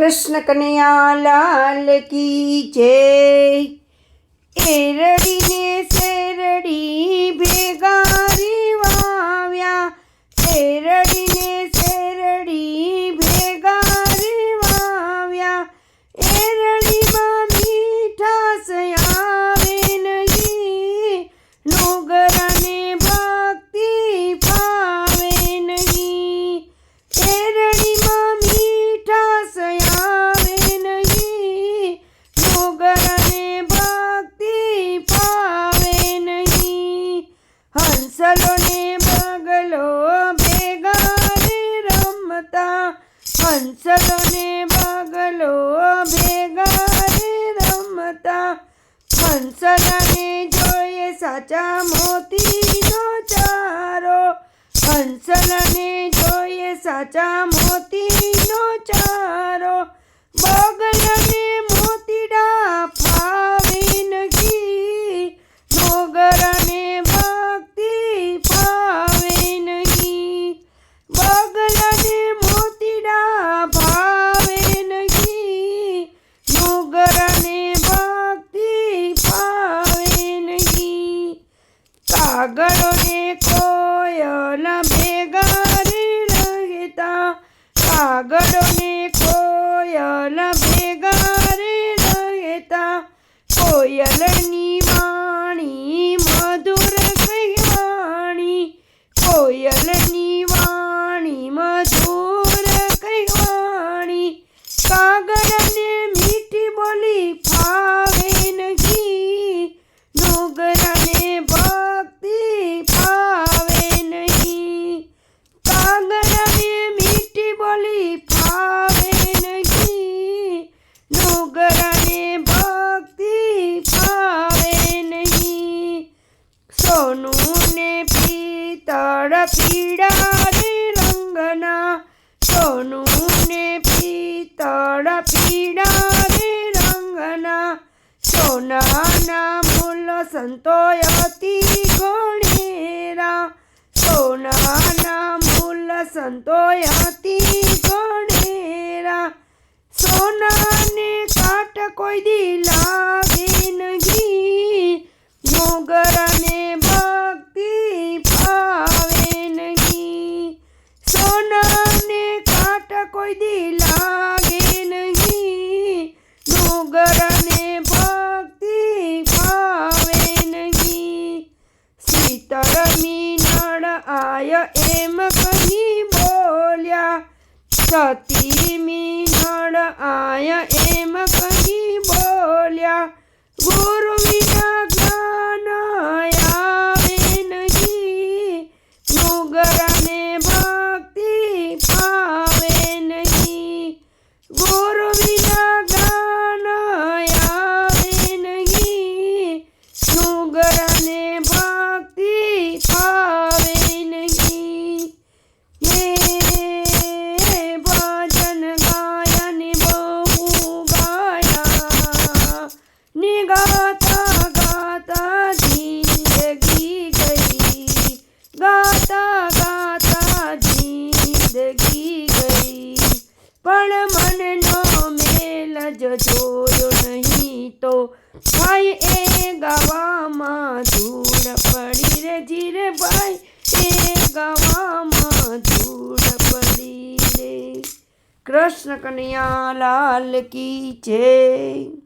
કૃષ્ણ કનૈયા લાલ કી જય. એરડીને શેરડી ભેગા વાવ્યા. એરડીને શેરડી ભેગા વાવ્યા. એરડીમાં મીઠાશ આવે નહીં. નોગરાને હંસલો ને બગલો ભેગાને રમતા. હંસલોને બગલો ભેગાને રમતા. હંસલાને જોઈએ સાચા મોતીનો ચારો. હંસલાને જોઈએ સાચા મોતીનો ચારો કાગળો ને કોયલ પીળા રે રંગના સોનું ને પિત્તળ પીળા રે રંગના સોનાના મૂલ સંતોય અતિ ગણેરા સોનાના મૂલ સંતોય અતિ ગણેરા સોનાને કાટ કોઈ દી આય એમ કહી બોલ્યા સતી મીનળ આય એમ કહી ભાઈ એ ગાવામાં ધૂળ પડી રે ધીરે ભાઈ. એ ગાવામાં ધૂળ પડી રે. કૃષ્ણ કનૈયા લાલ કી જય.